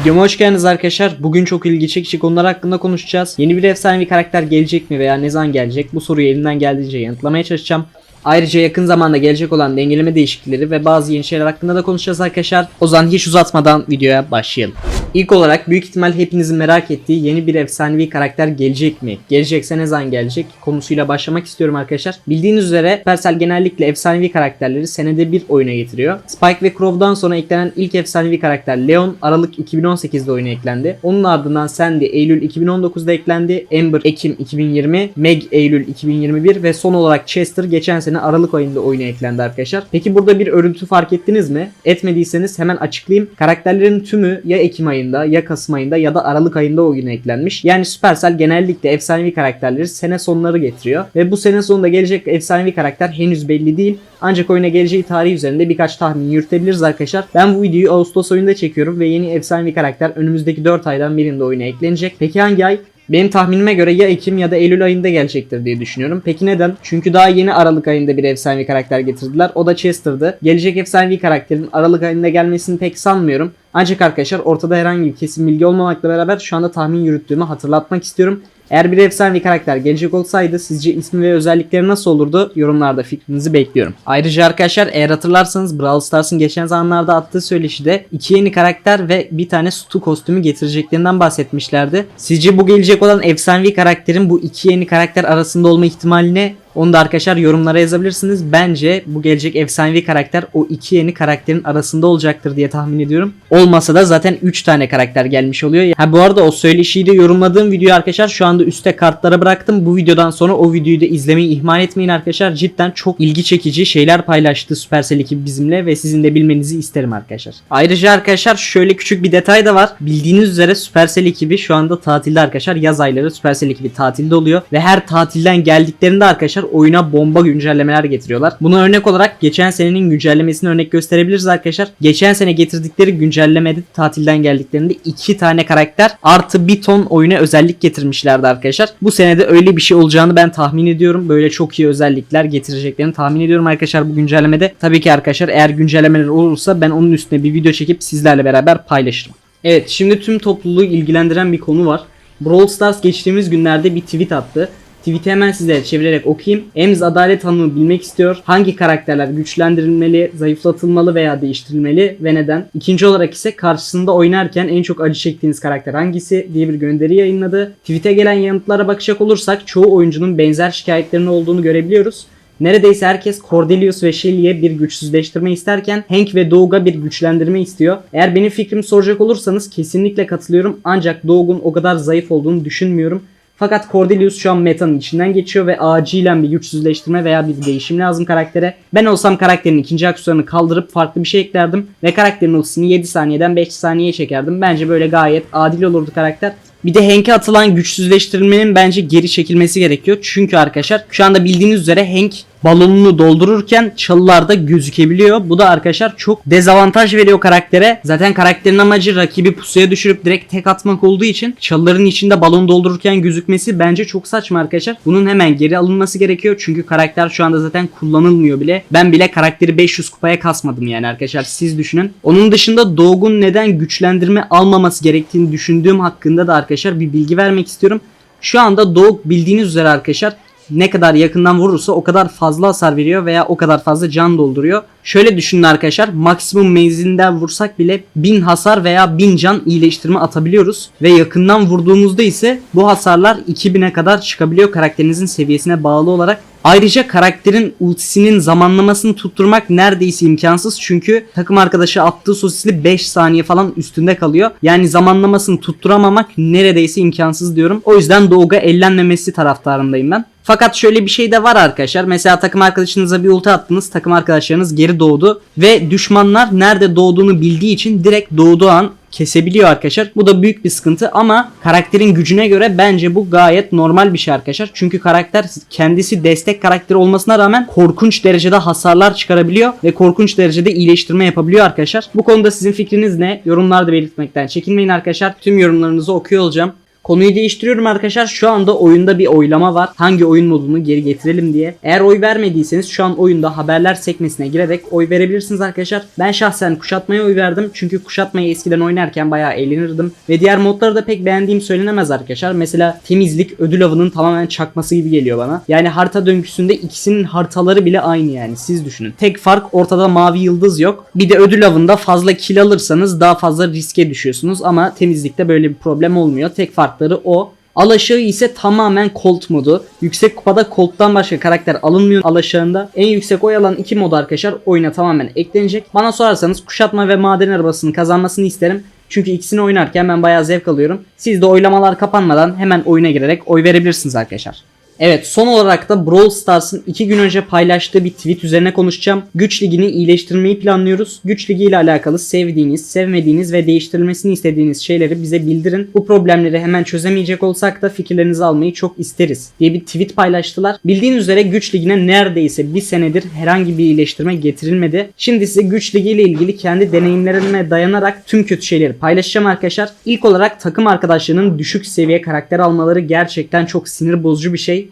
Videoma hoş geldiniz arkadaşlar. Bugün çok ilgi çekici konular hakkında konuşacağız. Yeni bir efsanevi karakter gelecek mi veya ne zaman gelecek? Bu soruyu elimden geldiğince yanıtlamaya çalışacağım. Ayrıca yakın zamanda gelecek olan dengeleme değişiklikleri ve bazı yeni şeyler hakkında da konuşacağız arkadaşlar. O zaman hiç uzatmadan videoya başlayalım. İlk olarak büyük ihtimal hepinizin merak ettiği yeni bir efsanevi karakter gelecek mi? Gelecekse ne zaman gelecek? Konusuyla başlamak istiyorum arkadaşlar. Bildiğiniz üzere Supercell genellikle efsanevi karakterleri senede bir oyuna getiriyor. Spike ve Crow'dan sonra eklenen ilk efsanevi karakter Leon Aralık 2018'de oyuna eklendi. Onun ardından Sandy Eylül 2019'da eklendi. Amber Ekim 2020, Meg Eylül 2021 ve son olarak Chester geçen sene Aralık ayında oyuna eklendi arkadaşlar. Peki burada bir örüntü fark ettiniz mi? Etmediyseniz hemen açıklayayım. Karakterlerin tümü ya Ekim ayında ya Kasım ayında ya da Aralık ayında oyuna eklenmiş. Yani Supercell genellikle efsanevi karakterleri sene sonları getiriyor. Ve bu sene sonunda gelecek efsanevi karakter henüz belli değil. Ancak oyuna geleceği tarih üzerinde birkaç tahmin yürütebiliriz arkadaşlar. Ben bu videoyu Ağustos ayında çekiyorum ve yeni efsanevi karakter önümüzdeki 4 aydan birinde oyuna eklenecek. Peki hangi ay? Benim tahminime göre ya Ekim ya da Eylül ayında gelecektir diye düşünüyorum. Peki neden? Çünkü daha yeni Aralık ayında bir efsanevi karakter getirdiler. O da Chester'dı. Gelecek efsanevi karakterin Aralık ayında gelmesini pek sanmıyorum. Ancak arkadaşlar ortada herhangi bir kesin bilgi olmamakla beraber şu anda tahmin yürüttüğümü hatırlatmak istiyorum. Eğer bir efsanevi karakter gelecek olsaydı sizce ismi ve özellikleri nasıl olurdu? Yorumlarda fikrinizi bekliyorum. Ayrıca arkadaşlar eğer hatırlarsanız Brawl Stars'ın geçen zamanlarda attığı söyleşide iki yeni karakter ve bir tane Stu kostümü getireceklerinden bahsetmişlerdi. Sizce bu gelecek olan efsanevi karakterin bu iki yeni karakter arasında olma ihtimali ne? Onu da arkadaşlar yorumlara yazabilirsiniz. Bence bu gelecek efsanevi karakter o iki yeni karakterin arasında olacaktır diye tahmin ediyorum. Olmasa da zaten 3 tane karakter gelmiş oluyor. Ha bu arada o söyleşiyi de yorumladığım videoyu arkadaşlar şu anda üstte kartlara bıraktım. Bu videodan sonra o videoyu da izlemeyi ihmal etmeyin arkadaşlar. Cidden çok ilgi çekici şeyler paylaştı Supercell ekibi bizimle ve sizin de bilmenizi isterim arkadaşlar. Ayrıca arkadaşlar şöyle küçük bir detay da var. Bildiğiniz üzere Supercell ekibi şu anda tatilde arkadaşlar. Yaz ayları Supercell ekibi tatilde oluyor ve her tatilden geldiklerinde arkadaşlar oyuna bomba güncellemeler getiriyorlar. Buna örnek olarak geçen senenin güncellemesini örnek gösterebiliriz arkadaşlar. Geçen sene getirdikleri güncellemede tatilden geldiklerinde iki tane karakter artı bir ton oyuna özellik getirmişlerdi arkadaşlar. Bu senede öyle bir şey olacağını ben tahmin ediyorum. Böyle çok iyi özellikler getireceklerini tahmin ediyorum arkadaşlar bu güncellemede. Tabii ki arkadaşlar eğer güncellemeler olursa ben onun üstüne bir video çekip sizlerle beraber paylaşırım. Evet şimdi tüm topluluğu ilgilendiren bir konu var. Brawl Stars geçtiğimiz günlerde bir tweet attı. Tweet'i hemen size çevirerek okuyayım. Ems adalet tanımı bilmek istiyor. Hangi karakterler güçlendirilmeli, zayıflatılmalı veya değiştirilmeli ve neden? İkinci olarak ise karşısında oynarken en çok acı çektiğiniz karakter hangisi diye bir gönderi yayınladı. Tweet'e gelen yanıtlara bakacak olursak çoğu oyuncunun benzer şikayetlerinin olduğunu görebiliyoruz. Neredeyse herkes Cordelius ve Shelly'e bir güçsüzleştirme isterken Hank ve Doug'a bir güçlendirme istiyor. Eğer benim fikrimi soracak olursanız kesinlikle katılıyorum ancak Doug'un o kadar zayıf olduğunu düşünmüyorum. Fakat Cordelius şu an metanın içinden geçiyor ve acilen bir güçsüzleştirme veya bir değişim lazım karaktere. Ben olsam karakterin ikinci aksesuarını kaldırıp farklı bir şey eklerdim ve karakterin ultisini 7 saniyeden 5 saniyeye çekerdim. Bence böyle gayet adil olurdu karakter. Bir de Hank'e atılan güçsüzleştirilmenin bence geri çekilmesi gerekiyor. Çünkü arkadaşlar şu anda bildiğiniz üzere Hank balonunu doldururken çalılarda gözükebiliyor. Bu da arkadaşlar çok dezavantaj veriyor karaktere. Zaten karakterin amacı rakibi pusuya düşürüp direkt tek atmak olduğu için çalıların içinde balon doldururken gözükmesi bence çok saçma arkadaşlar. Bunun hemen geri alınması gerekiyor. Çünkü karakter şu anda zaten kullanılmıyor bile. Ben bile karakteri 500 kupaya kasmadım yani arkadaşlar siz düşünün. Onun dışında Dog'un neden güçlendirme almaması gerektiğini düşündüğüm hakkında da arkadaşlar bir bilgi vermek istiyorum. Şu anda Dog bildiğiniz üzere arkadaşlar ne kadar yakından vurursa o kadar fazla hasar veriyor veya o kadar fazla can dolduruyor. Şöyle düşünün arkadaşlar maksimum menzilinden vursak bile 1000 hasar veya 1000 can iyileştirme atabiliyoruz. Ve yakından vurduğumuzda ise bu hasarlar 2000'e kadar çıkabiliyor karakterinizin seviyesine bağlı olarak. Ayrıca karakterin ultisinin zamanlamasını tutturmak neredeyse imkansız çünkü takım arkadaşı attığı sosisli 5 saniye falan üstünde kalıyor. Yani zamanlamasını tutturamamak neredeyse imkansız diyorum. O yüzden Doğuga ellenmemesi taraftarındayım ben. Fakat şöyle bir şey de var arkadaşlar. Mesela takım arkadaşınıza bir ulti attınız. Takım arkadaşlarınız geri doğdu. Ve düşmanlar nerede doğduğunu bildiği için direkt doğduğu an kesebiliyor arkadaşlar. Bu da büyük bir sıkıntı ama karakterin gücüne göre bence bu gayet normal bir şey arkadaşlar. Çünkü karakter kendisi destek karakteri olmasına rağmen korkunç derecede hasarlar çıkarabiliyor ve korkunç derecede iyileştirme yapabiliyor arkadaşlar. Bu konuda sizin fikriniz ne? Yorumlarda belirtmekten çekinmeyin arkadaşlar. Tüm yorumlarınızı okuyor olacağım. Konuyu değiştiriyorum arkadaşlar. Şu anda oyunda bir oylama var. Hangi oyun modunu geri getirelim diye. Eğer oy vermediyseniz şu an oyunda haberler sekmesine girerek oy verebilirsiniz arkadaşlar. Ben şahsen kuşatmaya oy verdim. Çünkü kuşatmayı eskiden oynarken bayağı eğlenirdim. Ve diğer modları da pek beğendiğim söylenemez arkadaşlar. Mesela temizlik ödül avının tamamen çakması gibi geliyor bana. Yani harita döngüsünde ikisinin haritaları bile aynı yani. Siz düşünün. Tek fark ortada mavi yıldız yok. Bir de ödül avında fazla kill alırsanız daha fazla riske düşüyorsunuz. Ama temizlikte böyle bir problem olmuyor. Tek farkları o. Alaşağı ise tamamen Colt modu. Yüksek kupada Colt'tan başka karakter alınmıyor alaşağında. En yüksek oy alan iki mod arkadaşlar oyuna tamamen eklenecek. Bana sorarsanız kuşatma ve maden arabasını kazanmasını isterim. Çünkü ikisini oynarken ben bayağı zevk alıyorum. Siz de oylamalar kapanmadan hemen oyuna girerek oy verebilirsiniz arkadaşlar. Evet son olarak da Brawl Stars'ın 2 gün önce paylaştığı bir tweet üzerine konuşacağım. Güç ligini iyileştirmeyi planlıyoruz. Güç ligi ile alakalı sevdiğiniz, sevmediğiniz ve değiştirilmesini istediğiniz şeyleri bize bildirin. Bu problemleri hemen çözemeyecek olsak da fikirlerinizi almayı çok isteriz diye bir tweet paylaştılar. Bildiğiniz üzere güç ligine neredeyse bir senedir herhangi bir iyileştirme getirilmedi. Şimdi size güç ligi ile ilgili kendi deneyimlerime dayanarak tüm kötü şeyleri paylaşacağım arkadaşlar. İlk olarak takım arkadaşlarının düşük seviye karakter almaları gerçekten çok sinir bozucu bir şey.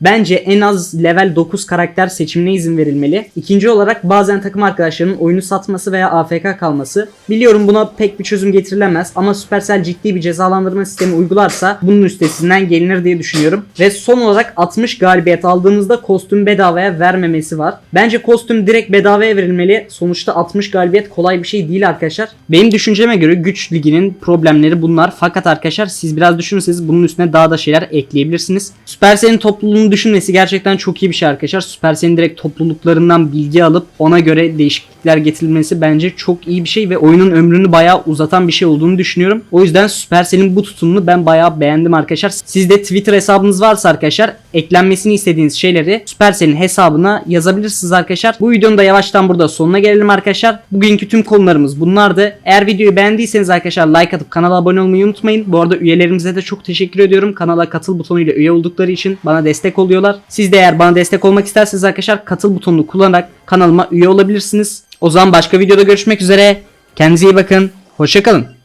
Bence en az level 9 karakter seçimine izin verilmeli. İkinci olarak bazen takım arkadaşlarının oyunu satması veya AFK kalması. Biliyorum buna pek bir çözüm getirilemez ama Supercell ciddi bir cezalandırma sistemi uygularsa bunun üstesinden gelinir diye düşünüyorum. Ve son olarak 60 galibiyet aldığınızda kostüm bedavaya vermemesi var. Bence kostüm direkt bedavaya verilmeli. Sonuçta 60 galibiyet kolay bir şey değil arkadaşlar. Benim düşünceme göre güç liginin problemleri bunlar. Fakat arkadaşlar siz biraz düşünürseniz bunun üstüne daha da şeyler ekleyebilirsiniz. Supercell'in topluluğunu düşünmesi gerçekten çok iyi bir şey arkadaşlar. Supercell'in direkt topluluklarından bilgi alıp ona göre değişiklikler getirilmesi bence çok iyi bir şey ve oyunun ömrünü bayağı uzatan bir şey olduğunu düşünüyorum. O yüzden Supercell'in bu tutumunu ben bayağı beğendim arkadaşlar. Sizde Twitter hesabınız varsa arkadaşlar eklenmesini istediğiniz şeyleri Supercell'in hesabına yazabilirsiniz arkadaşlar. Bu videonun da yavaştan burada sonuna gelelim arkadaşlar. Bugünkü tüm konularımız bunlardı. Eğer videoyu beğendiyseniz arkadaşlar like atıp kanala abone olmayı unutmayın. Bu arada üyelerimize de çok teşekkür ediyorum. Kanala katıl butonuyla üye oldukları için bana destek oluyorlar. Siz de eğer bana destek olmak isterseniz arkadaşlar katıl butonunu kullanarak kanalıma üye olabilirsiniz. O zaman başka videoda görüşmek üzere. Kendinize iyi bakın. Hoşçakalın.